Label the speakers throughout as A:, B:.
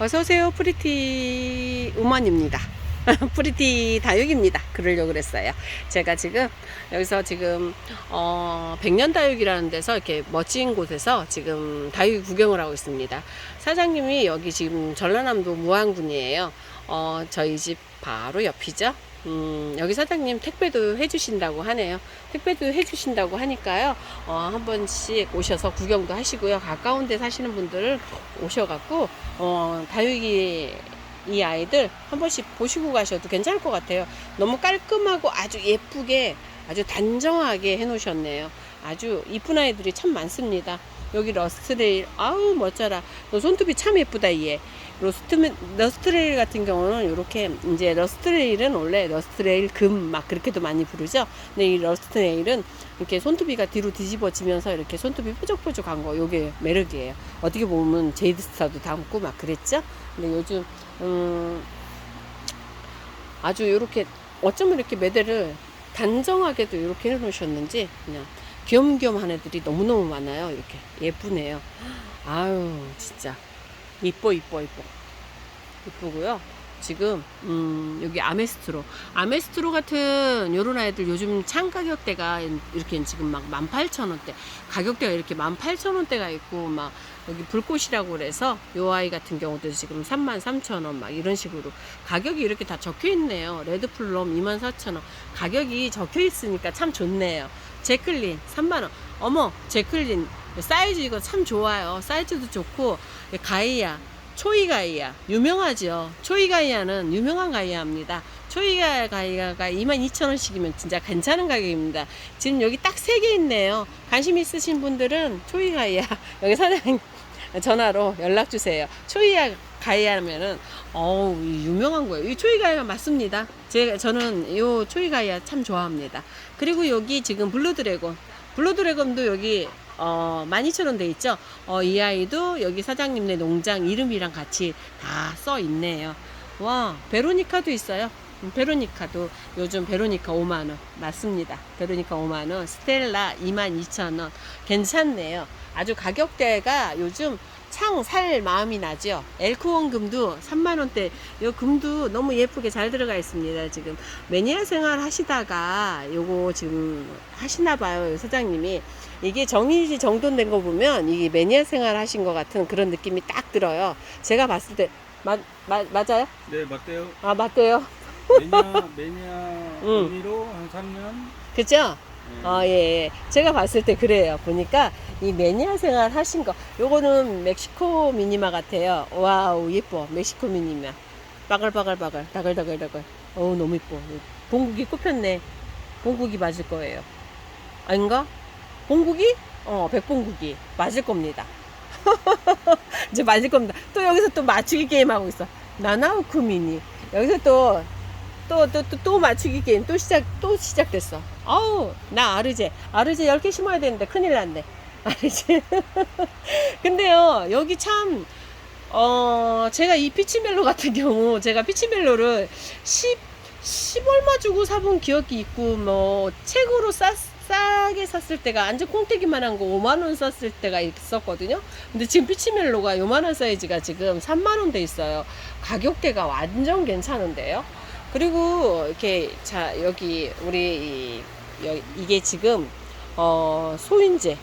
A: 어서오세요. 프리티 우먼입니다. 프리티 다육입니다. 그러려고 그랬어요. 제가 지금 여기서 지금 어, 백년 다육이라는 데서 이렇게 멋진 곳에서 지금 다육 구경을 하고 있습니다. 사장님이 여기 지금 전라남도 무안군이에요. 어, 저희 집 바로 옆이죠. 음, 여기 사장님 택배도 해주신다고 하네요. 택배도 해주신다고 하니까요. 어, 한 번씩 오셔서 구경도 하시고요. 가까운 데 사시는 분들은 오셔갖고, 어, 다육이 이 아이들 한 번씩 보시고 가셔도 괜찮을 것 같아요. 너무 깔끔하고 아주 예쁘게 아주 단정하게 해놓으셨네요. 아주 이쁜 아이들이 참 많습니다. 여기 러스트레일, 아우 멋져라. 너 손톱이 참 예쁘다 얘. 로스트 러스트레일 같은 경우는 이렇게 이제 러스트레일은 원래 러스트레일 금 막 그렇게도 많이 부르죠. 근데 이 러스트레일은 이렇게 손톱이가 뒤로 뒤집어지면서 이렇게 손톱이 뾰족뾰족한 거 요게 매력이에요. 어떻게 보면 제이드스타도 닮고 막 그랬죠. 근데 요즘 음 아주 이렇게 어쩌면 이렇게 매대를 단정하게도 이렇게 해놓으셨는지 그냥 귀염귀염한 애들이 너무너무 많아요. 이렇게 예쁘네요. 아유 진짜 이뻐 이뻐 이뻐. 이쁘고요. 지금 음, 여기 아메스트로. 아메스트로 같은 요런 아이들 요즘 창 가격대가 이렇게 지금 막 18,000원대. 가격대가 이렇게 18,000원대가 있고 막 여기 불꽃이라고 그래서 요 아이 같은 경우도 지금 33,000원 막 이런 식으로 가격이 이렇게 다 적혀 있네요. 레드플럼 24,000원. 가격이 적혀 있으니까 참 좋네요. 제클린 3만원. 어머 제클린 사이즈 이거 참 좋아요 사이즈도 좋고 가이아 초이 가이아 유명하죠. 초이 가이아는 유명한 가이아입니다. 초이 가이아가 22,000원씩이면 진짜 괜찮은 가격입니다. 지금 여기 딱 세 개 있네요. 관심 있으신 분들은 초이 가이아 여기 사장님 전화로 연락 주세요. 초이 가이아면은 어우 유명한 거예요. 이 초이 가이아 맞습니다. 제가 저는 이 초이 가이아 참 좋아합니다. 그리고 여기 지금 블루 드래곤 블루 드래곤도 여기 어, 12,000원 돼 있죠? 어, 이 아이도 여기 사장님네 농장 이름이랑 같이 다 써 있네요. 와, 베로니카도 있어요. 음, 베로니카도 요즘 베로니카 5만원. 맞습니다. 베로니카 5만원. 스텔라 22,000원. 괜찮네요. 아주 가격대가 요즘 창 살 마음이 나죠. 엘코원 금도 3만원대. 요 금도 너무 예쁘게 잘 들어가 있습니다. 지금 매니아 생활 하시다가 요거 지금 하시나 봐요. 사장님이. 이게 정인지 정돈된 거 보면 이게 매니아 생활 하신 것 같은 그런 느낌이 딱 들어요. 제가 봤을 때, 맞, 맞, 맞아요?
B: 네, 맞대요.
A: 아, 맞대요.
B: 매니아, 매니아
A: 응.
B: 의미로 한 3년.
A: 그죠?
B: 네.
A: 어, 예, 예. 제가 봤을 때 그래요. 보니까 이 매니아 생활 하신 거, 요거는 멕시코 미니마 같아요. 와우, 예뻐. 멕시코 미니마. 바글바글바글, 다글다글다글. 어우, 너무 예뻐. 봉국이 꼽혔네. 봉국이 맞을 거예요. 아닌가? 봉국이? 어, 백봉국이. 맞을 겁니다. 이제 맞을 겁니다. 또 여기서 또 맞추기 게임 하고 있어. 나나우쿠 미니. 여기서 또 또, 또, 또, 또 맞추기 게임 또 시작, 또 시작됐어. 아우, 나 아르제. 아르제 10개 심어야 되는데 큰일 났네. 아르제. 근데요, 여기 참, 어, 제가 이 피치멜로 같은 경우, 제가 피치멜로를 10, 10 얼마 주고 사본 기억이 있고, 뭐, 책으로 쌌, 싸게 샀을 때가, 완전 콩태기만 한 거 5만원 샀을 때가 있었거든요. 근데 지금 피치멜로가 요만한 사이즈가 지금 3만원 돼 있어요. 가격대가 완전 괜찮은데요. 그리고 이렇게 자 여기 우리 이게 지금 어 소인제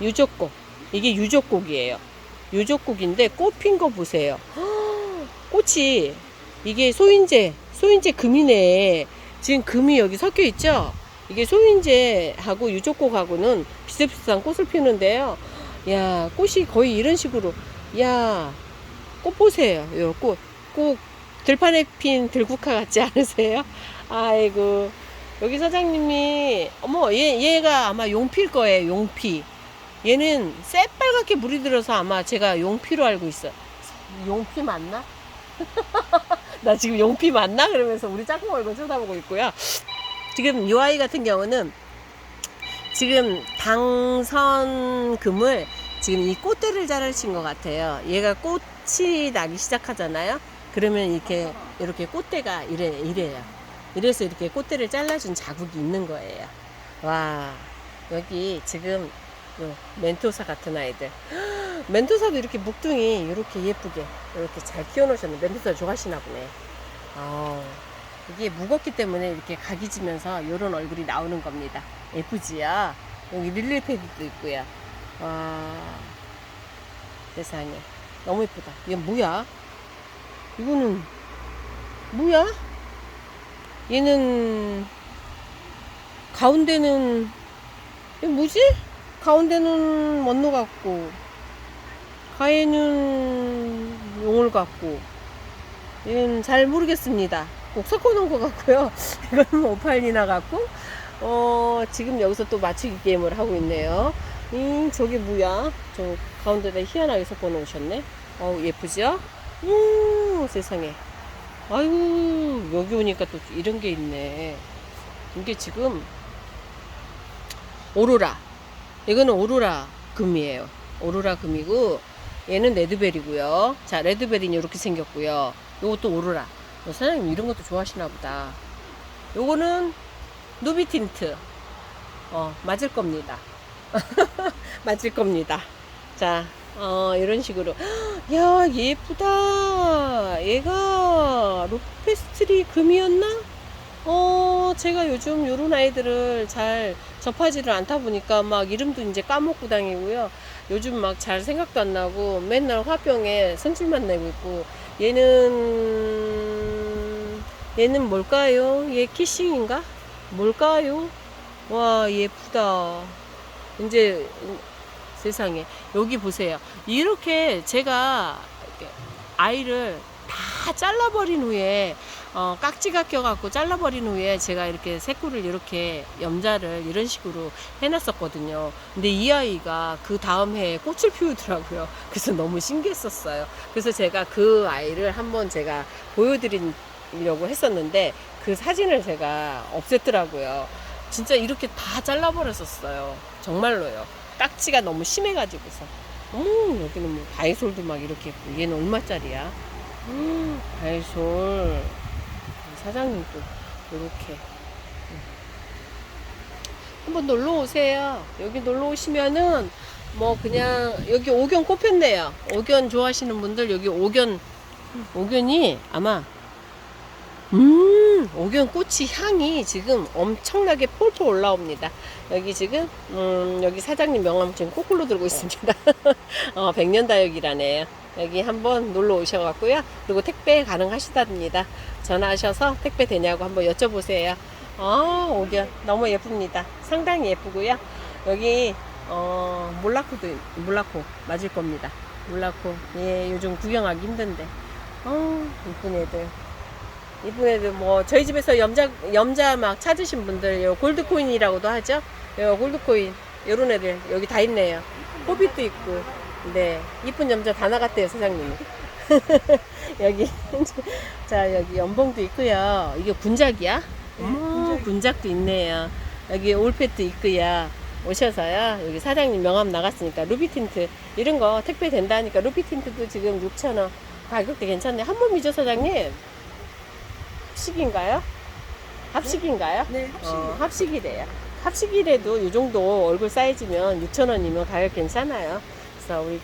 A: 유족곡. 이게 유족곡이에요. 유족곡인데 꽃 핀 거 보세요. 헉, 꽃이 이게 소인제 소인제 금이네. 지금 금이 여기 섞여 있죠? 이게 소인제하고 유족곡하고는 비슷비슷한 꽃을 피우는데요. 야 꽃이 거의 이런 식으로. 야 꽃 보세요. 요꽃꼭 들판에 핀 들국화 같지 않으세요? 아이고 여기 사장님이 어머 얘 얘가 아마 용피일 거예요 용피 얘는 새빨갛게 물이 들어서 아마 제가 용피로 알고 있어 용피 맞나? 나 지금 용피 맞나? 그러면서 우리 짝꿍 얼굴 쳐다보고 있고요 지금 이 아이 같은 경우는 지금 당선금을 지금 이 꽃대를 자르신 것 같아요 얘가 꽃이 나기 시작하잖아요 그러면 이렇게 이렇게 꽃대가 이래 이래요. 이래서 이렇게 꽃대를 잘라준 자국이 있는 거예요. 와 여기 지금 요 멘토사 같은 아이들. 멘토사도 이렇게 묵둥이 이렇게 예쁘게 이렇게 잘 키워놓으셨네. 멘토사 좋아하시나 보네. 아, 이게 무겁기 때문에 이렇게 각이 지면서 이런 얼굴이 나오는 겁니다. 예쁘지요? 여기 릴리패드도 있고요. 와, 세상에. 너무 예쁘다. 이건 뭐야? 이거는, 뭐야? 얘는, 가운데는, 이게 뭐지? 가운데는 원노 같고, 가에는 용을 같고, 얘는 잘 모르겠습니다. 꼭 섞어놓은 것 같고요. 이건 오팔리나 같고, 어, 지금 여기서 또 맞추기 게임을 하고 있네요. 음, 저게 뭐야? 저 가운데다 희한하게 섞어 놓으셨네. 어우, 예쁘죠? 음, 세상에. 아유, 여기 오니까 또 이런 게 있네. 이게 지금, 오로라. 이거는 오로라 금이에요. 오로라 금이고, 얘는 레드벨이고요. 자, 레드벨이 이렇게 생겼고요. 요것도 오로라. 어, 사장님 이런 것도 좋아하시나 보다. 요거는 누비 틴트. 어, 맞을 겁니다. 맞을 겁니다. 자, 어, 이런 식으로. 야, 예쁘다. 얘가 로페스트리 금이었나? 어, 제가 요즘 요런 아이들을 잘 접하지를 않다 보니까 막 이름도 이제 까먹고 다니고요. 요즘 막 잘 생각도 안 나고 맨날 화병에 성질만 내고 있고 얘는 얘는 뭘까요? 얘 키싱인가? 뭘까요? 와 예쁘다. 이제 세상에 여기 보세요. 이렇게 제가 아이를 다 잘라버린 후에 어, 깍지가 껴갖고 잘라버린 후에 제가 이렇게 새꾸를 이렇게 염자를 이런 식으로 해놨었거든요. 근데 이 아이가 그 다음 해에 꽃을 피우더라고요. 그래서 너무 신기했었어요. 그래서 제가 그 아이를 한번 제가 보여드리려고 했었는데 그 사진을 제가 없앴더라고요. 진짜 이렇게 다 잘라버렸었어요. 정말로요. 깍지가 너무 심해가지고서. 음, 여기는 뭐 바이솔도 막 이렇게 있고. 얘는 얼마짜리야? 음, 바이솔. 사장님 또 이렇게 한번 놀러 오세요. 여기 놀러 오시면은 뭐 그냥 여기 오견 꼽혔네요. 오견 좋아하시는 분들 여기 오견 오견이 아마 음 오견 꽃이 향이 지금 엄청나게 폴폴 올라옵니다. 여기 지금 음 여기 사장님 명함 지금 거꾸로 들고 있습니다. 어 백년 다육이라네요. 여기 한번 놀러 오셔갖고요. 그리고 택배 가능하시답니다. 전화하셔서 택배 되냐고 한번 여쭤보세요. 아, 오견 너무 예쁩니다. 상당히 예쁘고요. 여기 어, 몰라코도 몰라코 맞을 겁니다. 몰라코 예 요즘 구경하기 힘든데 어 이쁜 애들 이쁜 애들 뭐 저희 집에서 염자 염자 막 찾으신 분들 요 골드코인이라고도 하죠. 요 골드코인 요런 애들 여기 다 있네요. 호빗도 있고 네 이쁜 염자 다 나갔대요 사장님이. 여기 자 여기 연봉도 있고요. 이게 군작이야? 어, 군작 도 있네요. 여기 올펫도 있고요. 오셔서요. 여기 사장님 명함 나갔으니까 루비 틴트 이런 거 택배 된다니까 루비 틴트도 지금 6,000원 가격도 괜찮네. 한 몸이죠 사장님? 합식인가요? 합식인가요?
C: 네, 합식.
A: 어, 합식이래요. 합식이래도 이 정도 얼굴 사이즈면 6,000원이면 가격 괜찮아요. 그래서 우리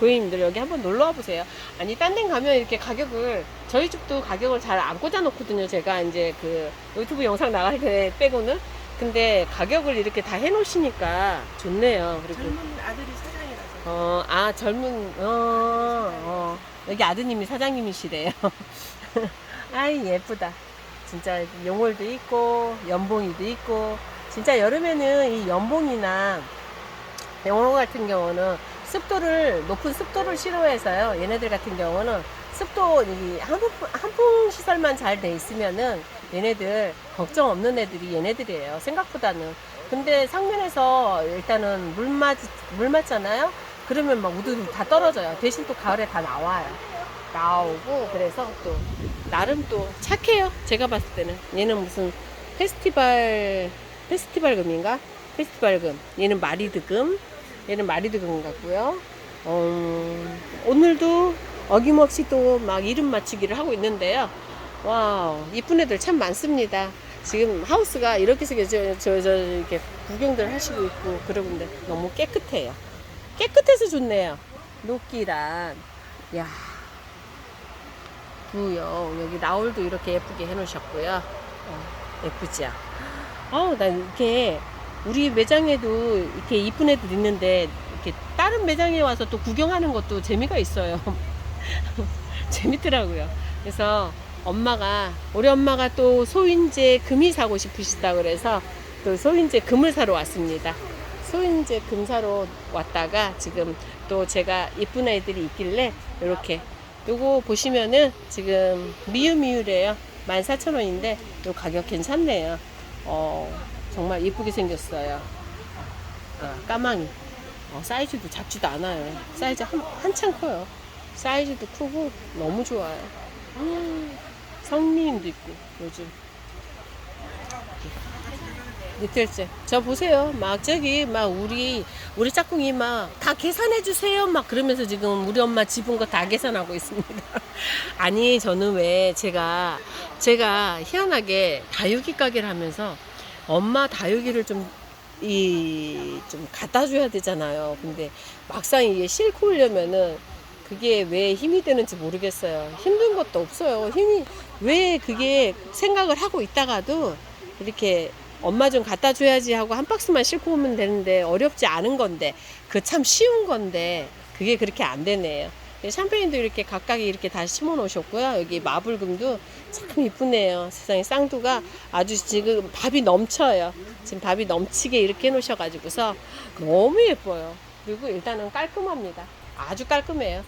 A: 고객님들 여기 한번 놀러 와 보세요. 아니, 딴 데 가면 이렇게 가격을, 저희 집도 가격을 잘 안 꽂아 놓거든요. 제가 이제 그 유튜브 영상 나갈 때 빼고는. 근데 가격을 이렇게 다 해 놓으시니까 좋네요. 그리고.
C: 젊은 아들이 사장이라서.
A: 어, 아, 젊은, 어, 어. 여기 아드님이 사장님이시래요. 아이, 예쁘다. 진짜 용월도 있고, 연봉이도 있고. 진짜 여름에는 이 연봉이나 영어 같은 경우는 습도를, 높은 습도를 싫어해서요. 얘네들 같은 경우는 습도, 이 한풍, 시설만 잘 돼 있으면은 얘네들 걱정 없는 애들이 얘네들이에요. 생각보다는. 근데 상면에서 일단은 물 맞, 물 맞잖아요? 그러면 막 우두두 다 떨어져요. 대신 또 가을에 다 나와요. 나오고, 그래서 또, 나름 또 착해요. 제가 봤을 때는. 얘는 무슨 페스티벌, 페스티벌금인가? 페스티벌금. 얘는 마리드금. 얘는 마리드금 같고요. 어, 오늘도 어김없이 또 막 이름 맞추기를 하고 있는데요. 와우, 이쁜 애들 참 많습니다. 지금 하우스가 이렇게 생겨서 저, 저, 이렇게 구경들 하시고 있고 그러는데 너무 깨끗해요. 깨끗해서 좋네요. 녹기란. 야 부요. 여기 나올도 이렇게 예쁘게 해놓으셨고요. 어, 예쁘죠? 어우, 난 이렇게 우리 매장에도 이렇게 이쁜 애들 있는데 이렇게 다른 매장에 와서 또 구경하는 것도 재미가 있어요. 재밌더라고요. 그래서 엄마가 우리 엄마가 또 소인제 금이 사고 싶으시다 그래서 또 소인제 금을 사러 왔습니다. 소인제 금 사러 왔다가 지금 또 제가 이쁜 아이들이 있길래 이렇게 요거 보시면은 지금 미유미유래요. 14,000원인데 요 가격 괜찮네요. 어, 정말 이쁘게 생겼어요. 어, 까망이. 어, 사이즈도 작지도 않아요. 사이즈 한, 한참 커요. 사이즈도 크고 너무 좋아요. 음, 성미인도 있고 요즘. 니틀째 저 보세요. 막 저기 막 우리 우리 짝꿍이 막 다 계산해 주세요. 막 그러면서 지금 우리 엄마 집은 거 다 계산하고 있습니다. 아니 저는 왜 제가 제가 희한하게 다육이 가게를 하면서 엄마 다육이를 좀 이 좀 갖다 줘야 되잖아요. 근데 막상 이게 싣고 오려면은 그게 왜 힘이 되는지 모르겠어요. 힘든 것도 없어요. 힘이 왜 그게 생각을 하고 있다가도 이렇게 엄마 좀 갖다 줘야지 하고 한 박스만 싣고 오면 되는데 어렵지 않은 건데 그 참 쉬운 건데 그게 그렇게 안 되네요. 샴페인도 이렇게 각각이 이렇게 다 심어 놓으셨고요. 여기 마블금도 참 이쁘네요. 세상에 쌍두가 아주 지금 밥이 넘쳐요. 지금 밥이 넘치게 이렇게 해 놓으셔가지고서 너무 예뻐요. 그리고 일단은 깔끔합니다. 아주 깔끔해요.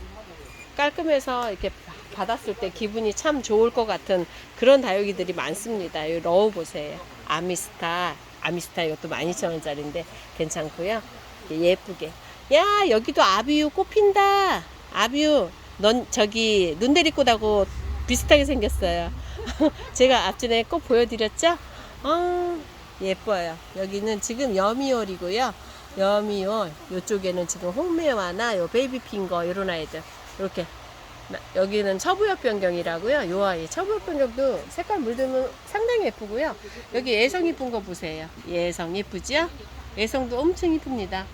A: 깔끔해서 이렇게 받았을 때 기분이 참 좋을 것 같은 그런 다육이들이 많습니다. 이 러우 보세요. 아미스타, 아미스타 이것도 12,000원짜리인데 괜찮고요. 이렇게 예쁘게. 야, 여기도 아비유 꽃핀다. 아비유, 넌 저기 눈대리꽃하고 비슷하게 생겼어요. 제가 앞전에 꽃 보여드렸죠? 아, 예뻐요. 여기는 지금 여미올이고요. 여미올, 이쪽에는 지금 홍매화나 요 베이비핑거 이런 아이들 이렇게 나- 여기는 처부엽 변경이라고요. 요 아이 처부엽 변경도 색깔 물들면 상당히 예쁘고요. 여기 예성 이쁜 거 보세요. 예성 예쁘죠? 예성도 엄청 이쁩니다.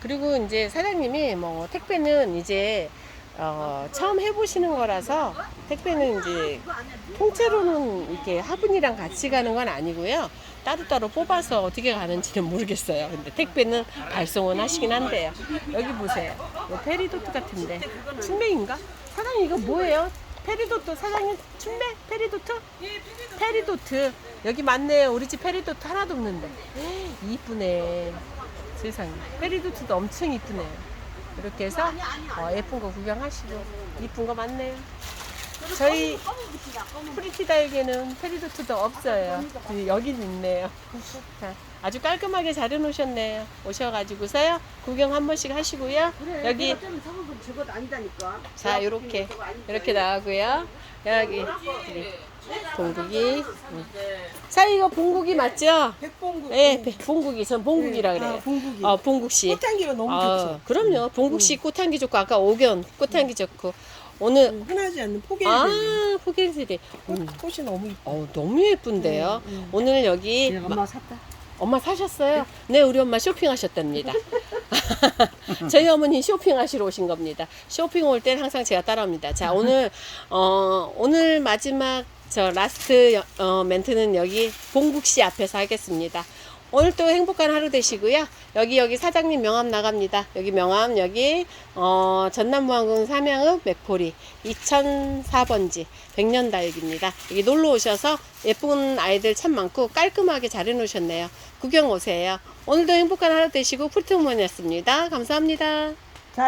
A: 그리고 이제 사장님이 뭐 택배는 이제 어, 처음 해보시는 거라서 택배는 이제 통째로는 이렇게 화분이랑 같이 가는 건 아니고요. 따로따로 뽑아서 어떻게 가는지는 모르겠어요. 근데 택배는 발송은 하시긴 한대요. 여기 보세요. 뭐 페리도트 같은데. 춘맥인가? 사장님 이거 뭐예요? 페리도트 사장님 춘맥? 페리도트? 페리도트. 여기 맞네요. 우리 집 페리도트 하나도 없는데. 이쁘네. 세상에. 페리도트도 엄청 이쁘네요. 이렇게 해서 어, 예쁜 거 구경하시고 이쁜 거 많네요. 저희 프리티 다육에는 페리도트도 없어요. 근데 여긴 있네요. 자, 아주 깔끔하게 잘 해놓으셨네요. 오셔가지고서요 구경 한 번씩 하시고요. 여기
C: 저것 아니다니까.
A: 자 이렇게 이렇게 나가고요. 여기 우리 봉국이. 음. 사 이거 봉국이 맞죠?
C: 백봉구.
A: 네, 봉국이 전 봉국이라 그래요.
C: 아, 봉국이.
A: 어, 봉국 씨.
C: 꽃향기가 너무
A: 아,
C: 좋죠.
A: 그럼요. 봉국 씨 꽃향기 좋고 아까 오견 꽃향기 좋고 오늘
C: 음, 흔하지 않는 포개.
A: 아 포개들이 음.
C: 꽃, 꽃이 너무 이뻐.
A: 어, 너무 예쁜데요.
C: 음, 음.
A: 오늘 여기
C: 내가 엄마 샀다.
A: 엄마 사셨어요? 네, 우리 엄마 쇼핑하셨답니다. 저희 어머니 쇼핑하시러 오신 겁니다. 쇼핑 올땐 항상 제가 따라옵니다. 자, 오늘 어 오늘 마지막 저 라스트 여- 어, 멘트는 여기 봉국 씨 앞에서 하겠습니다. 오늘 또 행복한 하루 되시고요. 여기 여기 사장님 명함 나갑니다. 여기 명함 여기 어, 전남무항군 삼양읍 맥포리 2004번지 백년다육입니다. 여기 놀러 오셔서 예쁜 아이들 참 많고 깔끔하게 잘 해놓으셨네요. 구경 오세요. 오늘도 행복한 하루 되시고 풀트우먼이었습니다. 감사합니다.